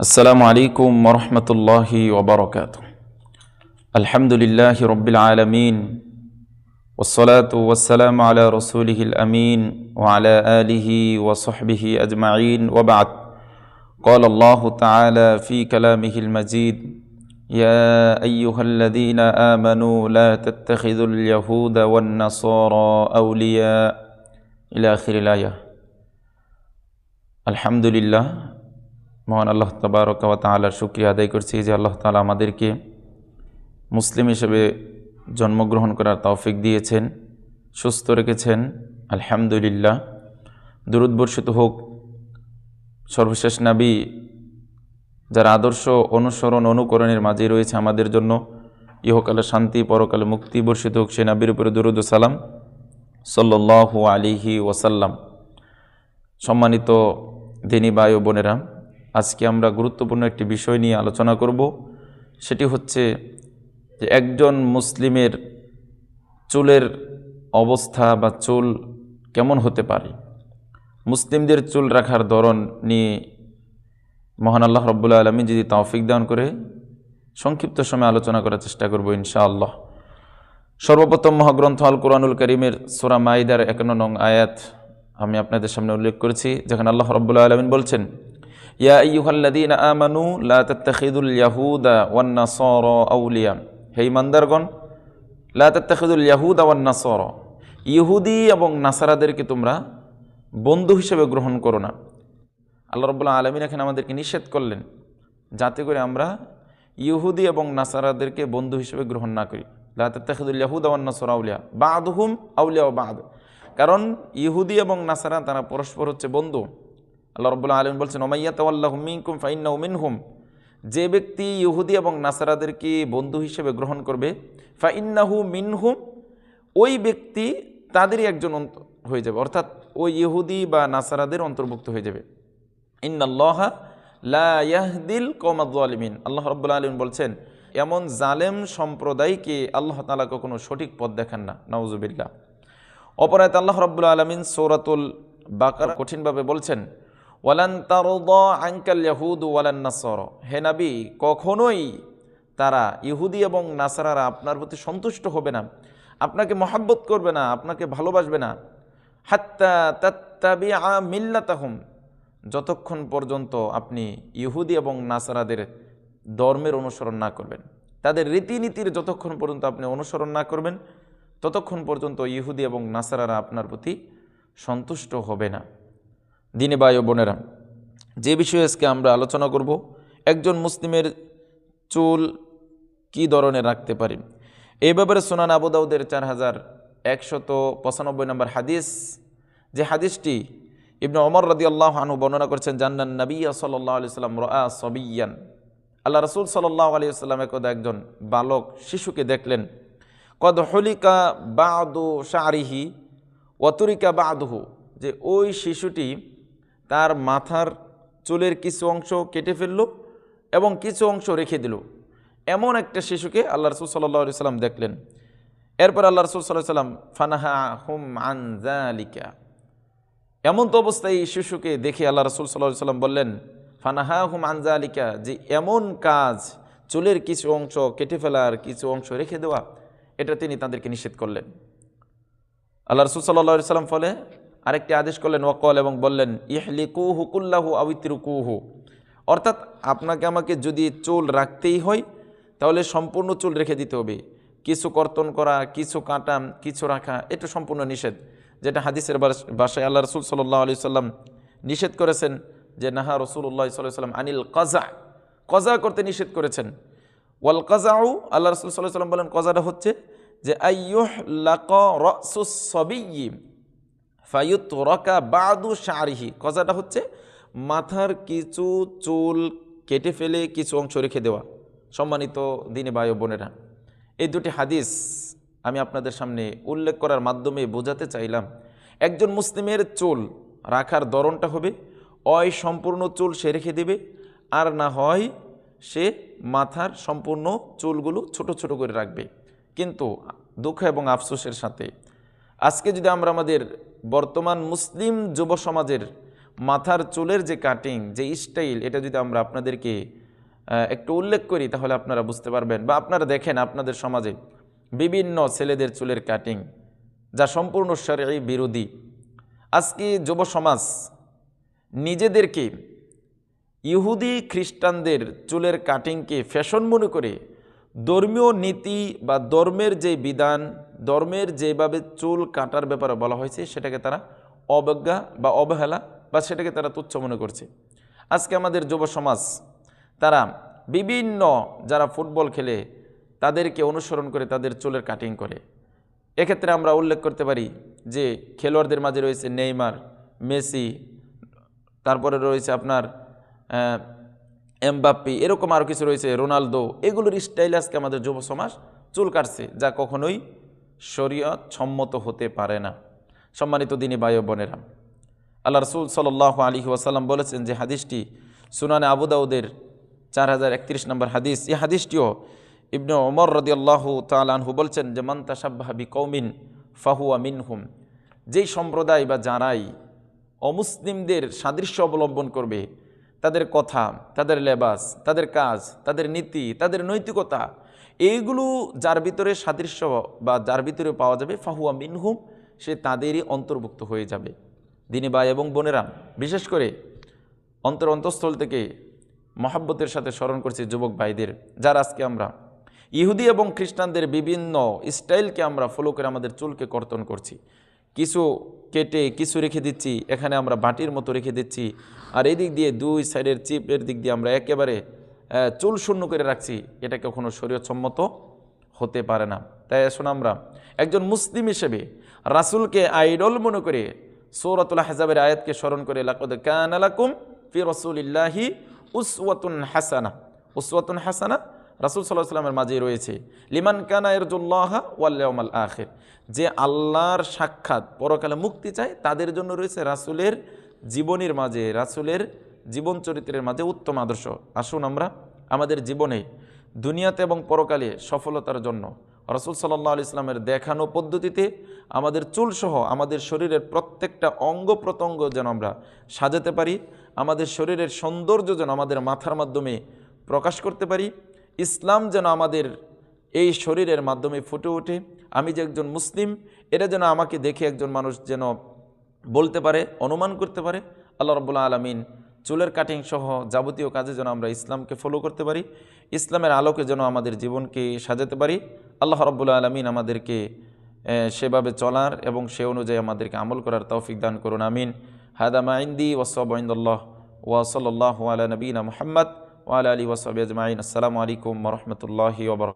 السلام عليكم ورحمة الله وبركاته. الحمد لله رب العالمين والصلاة والسلام على رسوله الأمين وعلى آله وصحبه أجمعين. وبعد قال الله تعالى في كلامه المجيد يا أيها الذين آمنوا لا تتخذوا اليهود والنصارى أولياء. إلى آخر الآية. الحمد لله মহান আল্লাহ তবারক ওয়া তাআলার শুক্রিয়া আদায় করছি যে আল্লাহ তালা আমাদেরকে মুসলিম হিসেবে জন্মগ্রহণ করার তৌফিক দিয়েছেন, সুস্থ রেখেছেন। আলহামদুলিল্লাহ। দুরুদ বর্ষিত হোক। সর্বশেষ নাবী যার আদর্শ অনুসরণ অনুকরণের মাঝে রয়েছে আমাদের জন্য, ইহকালে শান্তি, পরকালে মুক্তি বর্ষিত হোক, সে নাবির উপরে দুরুদ সালাম। সাল্লাহ আলিহি ওয়াসাল্লাম। সম্মানিত দিনী বায়ু বোনেরা আজকে আমরা গুরুত্বপূর্ণ একটি বিষয় নিয়ে আলোচনা করব। সেটি হচ্ছে যে একজন মুসলিমের চুলের অবস্থা বা চুল কেমন হতে পারে? মুসলিমদের চুল রাখার ধরন নিয়ে মহান আল্লাহ রব্বুল্লা আলমী যদি তৌফিক দান করে, সংক্ষিপ্ত সময় আলোচনা করার চেষ্টা করব ইনশাআল্লাহ। সর্বপ্রথম মহাগ্রন্থ আল কোরআনুল করিমের সোরা মাইদার একান্ন নং আয়াত আমি আপনাদের সামনে উল্লেখ করেছি, যেখানে আল্লাহ রব্বুল্লা আলমিন বলছেন ইয়া ইয়ুহাল্লাদিন আমানু লা তাত্তাখিদুল ইয়াহুদা ওয়ান নাসারা আউলিয়া। হে ইমানদারগণ, লা তাত্তাখিদুল ইয়াহুদা ওয়ান নাসারা। ইহুদি এবং নাসারাদেরকে তোমরা বন্ধু হিসেবে গ্রহণ করো না। আল্লাহ রব্বুল্লাহ আলমিন এখানে আমাদেরকে নিষেধ করলেন যাতে করে আমরা ইহুদি এবং নাসারাদেরকে বন্ধু হিসেবে গ্রহণ না করি। লা তাত্তাখিদুল ইয়াহুদা ওয়ান নাসারা আউলিয়া। আউলিয়া ও বাদ। কারণ ইহুদি এবং নাসারা তারা পরস্পর হচ্ছে বন্ধু। আল্লাহ রব্বুল্লাহ আলম বলছেন ওমাইয়া তাল্লাহ মিনকুম ফাইন্না মিনহুম। যে ব্যক্তি ইহুদি এবং নাসারাদেরকে বন্ধু হিসেবে গ্রহণ করবে, ফাইন্নাহু মিনহুম, ওই ব্যক্তি তাদেরই একজন অন্ত- হয়ে যাবে। অর্থাৎ ওই ইহুদি বা নাসারাদের অন্তর্ভুক্ত হয়ে যাবে। ইন্নাল্লাহা লা ইয়াহদিল কমাদ্দালিমিন আল্লাহ রব্বুল্লাহ আলম বলছেন, এমন জালেম সম্প্রদায়কে আল্লাহ তালা কখনো সঠিক পথ দেখান না। নওজুবিল্লাহ অপরায়ত আল্লাহ রব্বুল্লা আলমিন সৌরাতুল বাকার কঠিনভাবে বলছেন ওয়ালান তারদ আঙ্কাল ইয়াহুদ ওয়ালান নাসর। হে নাবি, কখনোই তারা ইহুদি এবং নাসারারা আপনার প্রতি সন্তুষ্ট হবে না, আপনাকে মহাব্বত করবে না, আপনাকে ভালোবাসবে না। হাত্তা তাত্তাবি আ মিল্লাতাহুম, যতক্ষণ পর্যন্ত আপনি ইহুদি এবং নাসারাদের ধর্মের অনুসরণ না করবেন। তাদের রীতিনীতির যতক্ষণ পর্যন্ত আপনি অনুসরণ না করবেন, ততক্ষণ পর্যন্ত ইহুদি এবং নাসারারা আপনার প্রতি সন্তুষ্ট হবে না। দিনে বাই ও বোনেরা, যে বিষয়ে আজকে আমরা আলোচনা করব, একজন মুসলিমের চুল কি ধরনের রাখতে পারি? এই ব্যাপারে সোনান আবুদাউদের চার হাজার একশত পঁচানব্বই নম্বর হাদিস, যে হাদিসটি ইবনে অমর রদি আল্লাহ আনু বর্ণনা করছেন, জান্নান নবী সাল্লাহ আলি সাল্লাম রা সবিয়ান। আল্লাহ রসুল সাল্লাহ আলী সাল্লাম একদা একজন বালক শিশুকে দেখলেন, কদ হলিকা বাদু শাহরিহি অতরিকা বাদহু। যে ওই শিশুটি তার মাথার চুলের কিছু অংশ কেটে ফেলল এবং কিছু অংশ রেখে দিল। এমন একটা শিশুকে আল্লাহ রসুল সাল্লাহ সাল্লাম দেখলেন। এরপর আল্লাহ রসুল সাল্লাহ সাল্লাম ফানাহা হুম আনজালিকা এমন তো অবস্থায় এই শিশুকে দেখে আল্লাহ রসুল সাল্লাহ সাল্লাম বললেন ফানাহা হুম আনজালিকা যে এমন কাজ চুলের কিছু অংশ কেটে ফেলার কিছু অংশ রেখে দেওয়া, এটা তিনি তাদেরকে নিষেধ করলেন। আল্লাহ রসুল সাল্লাহ সাল্লাম ফলে আরেকটি আদেশ করলেন, ওয়াকল এবং বললেন ইহলি কুহু কুল্লাহু আবিত্রু কুহু অর্থাৎ আপনাকে আমাকে যদি চুল রাখতেই হয়, তাহলে সম্পূর্ণ চুল রেখে দিতে হবে। কিছু কর্তন করা, কিছু কাটা, কিছু রাখা, এটা সম্পূর্ণ নিষেধ, যেটা হাদিসের বাসায় আল্লাহ রসুল সাল্লাহ আলি সাল্লাম নিষেধ করেছেন যে, নাহা রসুল্লাহ সাল্লাহ সাল্লাম আনিল কজা কজা করতে নিষেধ করেছেন। ওয়াল কজাউ আল্লাহ রসুল সাল্লাহ সাল্লাম বলেন কজাটা হচ্ছে যে আইয়ুহ লাক রসুসবিয়ি ফায়ুত রকা বাদু শাহরিহি কজাটা হচ্ছে মাথার কিছু চুল কেটে ফেলে কিছু অংশ রেখে দেওয়া। সম্মানিত দিনে বায়ু বোনেরা, এই দুটি হাদিস আমি আপনাদের সামনে উল্লেখ করার মাধ্যমে বোঝাতে চাইলাম। একজন মুসলিমের চুল রাখার ধরনটা হবে, অয় সম্পূর্ণ চুল সে রেখে দেবে, আর না হয় সে মাথার সম্পূর্ণ চুলগুলো ছোট ছোট করে রাখবে। কিন্তু দুঃখ এবং আফসোসের সাথে, আজকে যদি আমরা আমাদের বর্তমান মুসলিম যুব সমাজের মাথার চুলের যে কাটিং যে স্টাইল এটা যদি আমরা আপনাদেরকে একটু উল্লেখ করি, তাহলে আপনারা বুঝতে পারবেন বা আপনারা দেখেন আপনাদের সমাজে বিভিন্ন ছেলেদের চুলের কাটিং যা সম্পূর্ণ শরীর বিরোধী। আজকে যুব সমাজ নিজেদেরকে ইহুদি খ্রিস্টানদের চুলের কাটিংকে ফ্যাশন মনে করে ধর্মীয় নীতি বা ধর্মের যে বিধান, ধর্মের যেভাবে চুল কাটার ব্যাপারে বলা হয়েছে, সেটাকে তারা অবজ্ঞা বা অবহেলা বা সেটাকে তারা তুচ্ছ মনে করছে। আজকে আমাদের যুব সমাজ, তারা বিভিন্ন যারা ফুটবল খেলে, তাদেরকে অনুসরণ করে তাদের চুলের কাটিং করে। এক্ষেত্রে আমরা উল্লেখ করতে পারি যে খেলোয়াড়দের মাঝে রয়েছে নেইমার, মেসি, তারপরে রয়েছে আপনার এমবাপ্পি, এরকম আরও কিছু রয়েছে, রোনালদো, এগুলোর স্টাইল আজকে আমাদের যুব সমাজ চুল কাটছে যা কখনোই শরীয়ত সম্মত হতে পারে না। সম্মানিত দিনী বায়ু বোনেরা, আল্লাহ রসুল সাল্লাহ আলী ওয়াসাল্লাম বলেছেন যে হাদিসটি সুনানে আবু দাউদের চার হাজার একত্রিশ নম্বর হাদিস। এই হাদিসটিও ইবনু ওমর রদিয়াল্লাহ তালানহু বলছেন যে মন্তা সাব্বাহাবি কৌমিন ফাহুয়া মিনহুম। যেই সম্প্রদায় বা যারাই অমুসলিমদের সাদৃশ্য অবলম্বন করবে তাদের কথা, তাদের লেবাস, তাদের কাজ, তাদের নীতি, তাদের নৈতিকতা, এইগুলো যার ভিতরে সাদৃশ্য বা যার ভিতরে পাওয়া যাবে, ফাহুয়া মিনহুম, সে তাদেরই অন্তর্ভুক্ত হয়ে যাবে। দিনে ভাই এবং বোনেরা, বিশেষ করে অন্তর অন্তঃস্থল থেকে মহাব্বতের সাথে স্মরণ করছি যুবক ভাইদের, যারা আজকে আমরা ইহুদি এবং খ্রিস্টানদের বিভিন্ন স্টাইলকে আমরা ফলো করে আমাদের চুলকে কর্তন করছি। কিছু কেটে, কিছু রেখে দিচ্ছি, এখানে আমরা বাটির মতো রেখে দিচ্ছি। আর এই দিক দিয়ে দুই সাইডের চিপের দিক দিয়ে আমরা একেবারে চুল শূন্য করে রাখছি। এটা কখনো শরীয়তসম্মত হতে পারে না। তাই আসুন আমরা একজন মুসলিম হিসেবে রাসুলকে আইডল মনে করে সৌরাতুল হাজাবের আয়াতকে স্মরণ করে, লাকদ কান আলাকুম ফি রসুলিল্লাহি উসওয়াতুন হাসানা। উসওয়াতুন হাসানা? রাসুল সাল্লাহ সাল্লামের মাঝেই রয়েছে, লিমান কানা ইরজুল্লাহ ওয়াল্লাউমাল আখের। যে আল্লাহর সাক্ষাৎ পরকালে মুক্তি চায়, তাদের জন্য রয়েছে রাসুলের জীবনীর মাঝে, রাসুলের জীবন চরিত্রের মাঝে উত্তম আদর্শ। আসুন আমরা আমাদের জীবনে, দুনিয়াতে এবং পরকালে সফলতার জন্য রসুল সাল্লাহ ইসলামের দেখানো পদ্ধতিতে আমাদের চুলসহ আমাদের শরীরের প্রত্যেকটা অঙ্গ প্রত্যঙ্গ যেন আমরা সাজাতে পারি, আমাদের শরীরের সৌন্দর্য যেন আমাদের মাথার মাধ্যমে প্রকাশ করতে পারি ইসলাম যেন আমাদের এই শরীরের মাধ্যমে ফুটে ওঠে। আমি যে একজন মুসলিম, এটা যেন আমাকে দেখে একজন মানুষ যেন বলতে পারে, অনুমান করতে পারে, আল্লাহ রব্বুল্লা আলমিন চুলের কাটিং সহ যাবতীয় কাজে যেন আমরা ইসলামকে ফলো করতে পারি, ইসলামের আলোকে যেন আমাদের জীবনকে সাজাতে পারি। আল্লাহ রব্বুল্লা আলমিন আমাদেরকে সেভাবে চলার এবং সে অনুযায়ী আমাদেরকে আমল করার তৌফিক দান করুন, আমিন। হাদামা ইন্দি ওসবাইন্দুল্লাহ ওয়াসল্লাহ আলা নবীনা মোহাম্মদ। وعلى آله وصحبه أجمعين. السلام عليكم ورحمة الله وبركاته.